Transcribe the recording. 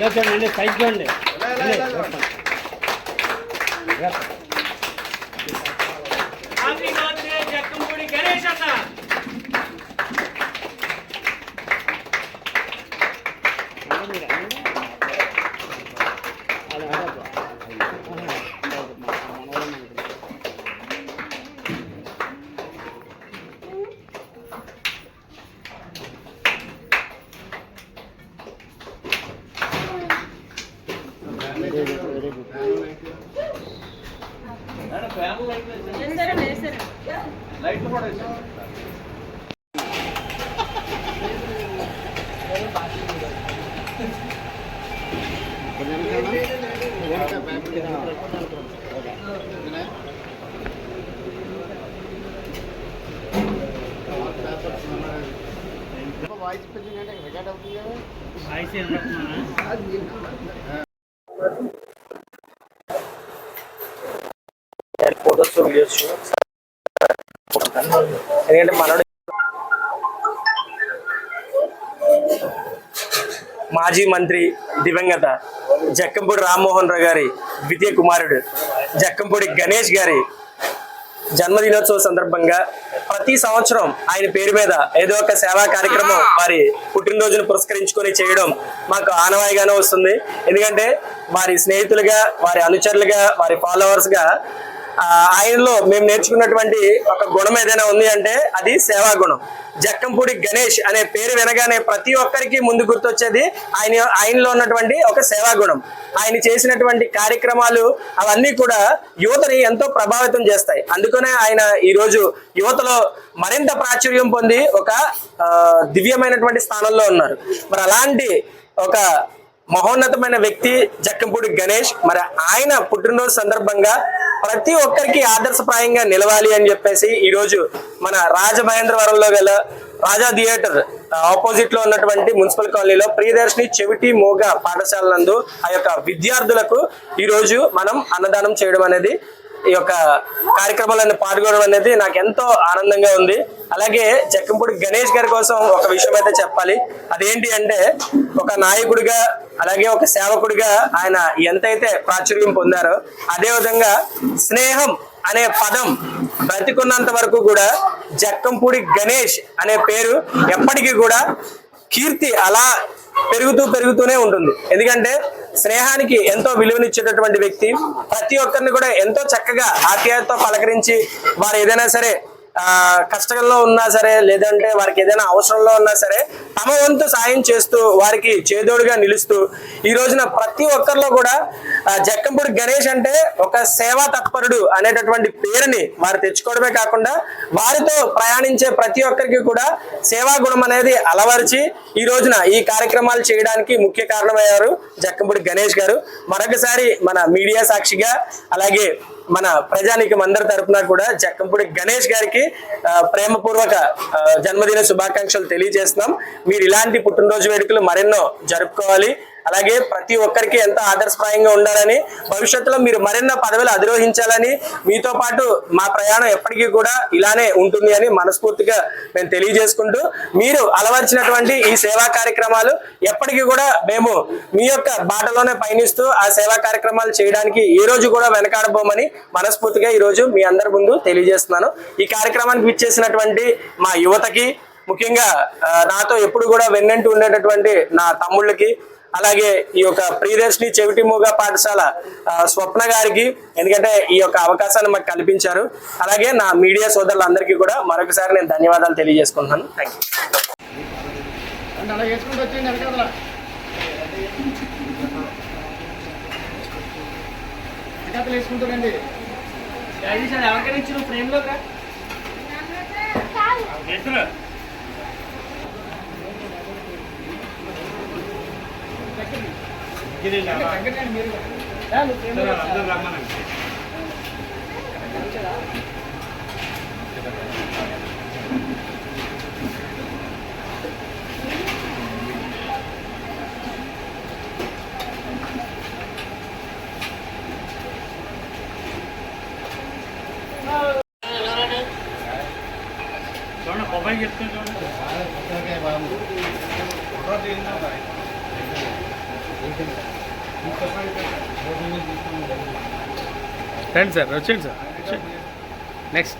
ఇలా చూడండి సైడ్ చూడండి హ్యాపీ బర్త్డే జక్కంపూడి గణేష్ అన్న వాయిస్ పెంచినట్టే రికార్డ్ అవుతుంది కదా వాయిస్ ఏం రాస్తున్నానా? ఫోటోస్ వీడియోస్ ఎందుకంటే మనోడు మాజీ మంత్రి దివంగత జక్కంపూడి రామ్మోహన్ రావు గారి ద్వితీయ కుమారుడు జక్కంపూడి గణేష్ గారి జన్మదినోత్సవ సందర్భంగా ప్రతి సంవత్సరం ఆయన పేరు మీద ఏదో ఒక సేవా కార్యక్రమం వారి పుట్టినరోజును పురస్కరించుకొని చేయడం మాకు ఆనవాయిగానే వస్తుంది. ఎందుకంటే వారి స్నేహితులుగా వారి అనుచరులుగా వారి ఫాలోవర్స్గా ఆయనలో మేము నేర్చుకున్నటువంటి ఒక గుణం ఏదైనా ఉంది అంటే అది సేవా గుణం. జక్కంపూడి గణేష్ అనే పేరు వినగానే ప్రతి ఒక్కరికి ముందు గుర్తొచ్చేది ఆయన ఆయనలో ఉన్నటువంటి ఒక సేవా గుణం. ఆయన చేసినటువంటి కార్యక్రమాలు అవన్నీ కూడా యువతని ఎంతో ప్రభావితం చేస్తాయి. అందుకనే ఆయన ఈరోజు యువతలో మరింత ప్రాచుర్యం పొంది ఒక దివ్యమైనటువంటి స్థానంలో ఉన్నారు. మరి అలాంటి ఒక మహోన్నతమైన వ్యక్తి జక్కంపూడి గణేష్. మరి ఆయన పుట్టినరోజు సందర్భంగా ప్రతి ఒక్కరికి ఆదర్శప్రాయంగా నిలవాలి అని చెప్పేసి ఈ రోజు మన రాజమహేంద్రవరంలో గల రాజా థియేటర్ ఆపోజిట్లో ఉన్నటువంటి మున్సిపల్ కాలనీలో ప్రియదర్శిని చెవిటి మోగ పాఠశాల నందు ఆ యొక్క విద్యార్థులకు ఈరోజు మనం అన్నదానం చేయడం అనేది ఈ యొక్క కార్యక్రమాలను పాల్గొనడం అనేది నాకు ఎంతో ఆనందంగా ఉంది. అలాగే జక్కంపూడి గణేష్ గారి కోసం ఒక విషయం అయితే చెప్పాలి. అదేంటి అంటే ఒక నాయకుడిగా అలాగే ఒక సేవకుడిగా ఆయన ఎంతైతే ప్రాచుర్యం పొందారో అదే విధంగా స్నేహం అనే పదం బ్రతికున్నంత వరకు కూడా జక్కంపూడి గణేష్ అనే పేరు ఎప్పటికీ కూడా కీర్తి అలా పెరుగుతూ పెరుగుతూనే ఉంటుంది. ఎందుకంటే స్నేహానికి ఎంతో విలువనిచ్చేటటువంటి వ్యక్తి ప్రతి ఒక్కరిని కూడా ఎంతో చక్కగా ఆప్యాయతతో పలకరించి వారు ఏదైనా సరే కష్టంలో ఉన్నా సరే లేదంటే వారికి ఏదైనా అవసరంలో ఉన్నా సరే తమ వంతు సాయం చేస్తూ వారికి చేదోడుగా నిలుస్తూ ఈ రోజున ప్రతి ఒక్కరిలో కూడా జక్కంపూడి గణేష్ అంటే ఒక సేవా తత్పరుడు అనేటటువంటి పేరుని వారు తెచ్చుకోవడమే కాకుండా వారితో ప్రయాణించే ప్రతి ఒక్కరికి కూడా సేవా గుణం అనేది అలవరిచి ఈ రోజున ఈ కార్యక్రమాలు చేయడానికి ముఖ్య కారణమయ్యారు జక్కంపూడి గణేష్ గారు. మరొకసారి మన మీడియా సాక్షిగా అలాగే మన ప్రజానీకం అందరి తరఫున కూడా జక్కంపూడి గణేష్ గారికి ప్రేమపూర్వక జన్మదిన శుభాకాంక్షలు తెలియజేస్తున్నాం. మీరు ఇలాంటి పుట్టినరోజు వేడుకలు మరెన్నో జరుపుకోవాలి. అలాగే ప్రతి ఒక్కరికి ఎంత ఆదర్శప్రాయంగా ఉండాలని భవిష్యత్తులో మీరు మరెన్నో పదవులు అధిరోహించాలని మీతో పాటు మా ప్రయాణం ఎప్పటికీ కూడా ఇలానే ఉంటుంది అని మనస్ఫూర్తిగా మేము తెలియజేసుకుంటూ మీరు అలవర్చినటువంటి ఈ సేవా కార్యక్రమాలు ఎప్పటికీ కూడా మేము మీ యొక్క బాటలోనే పయనిస్తూ ఆ సేవా కార్యక్రమాలు చేయడానికి ఏ రోజు కూడా వెనకాడబోమని మనస్ఫూర్తిగా ఈరోజు మీ అందరి ముందు తెలియజేస్తున్నాను. ఈ కార్యక్రమానికి విచ్చేసినటువంటి మా యువతకి ముఖ్యంగా నాతో ఎప్పుడు కూడా వెన్నంటూ ఉండేటటువంటి నా తమ్ముళ్ళకి అలాగే ఈ యొక్క ప్రియదర్శిని చెవిటి మూగ పాఠశాల స్వప్న గారికి ఎందుకంటే ఈ యొక్క అవకాశాన్ని మాకు కల్పించారు. అలాగే నా మీడియా సోదరులందరికీ కూడా మరొకసారి నేను ధన్యవాదాలు తెలియజేసుకుంటున్నాను. థ్యాంక్ యూ అంటే అలా వేసుకుంటూ వచ్చేయండి వెనకాల వెనకాతలు వేసుకుంటారండి సార్ ఎవరికైనా ఇచ్చిన ఫ్రేమ్ లో తగ్గండి చూడండి మొబైల్ చెప్తే చూడండి రండి సార్ వచ్చేయండి సార్ నెక్స్ట్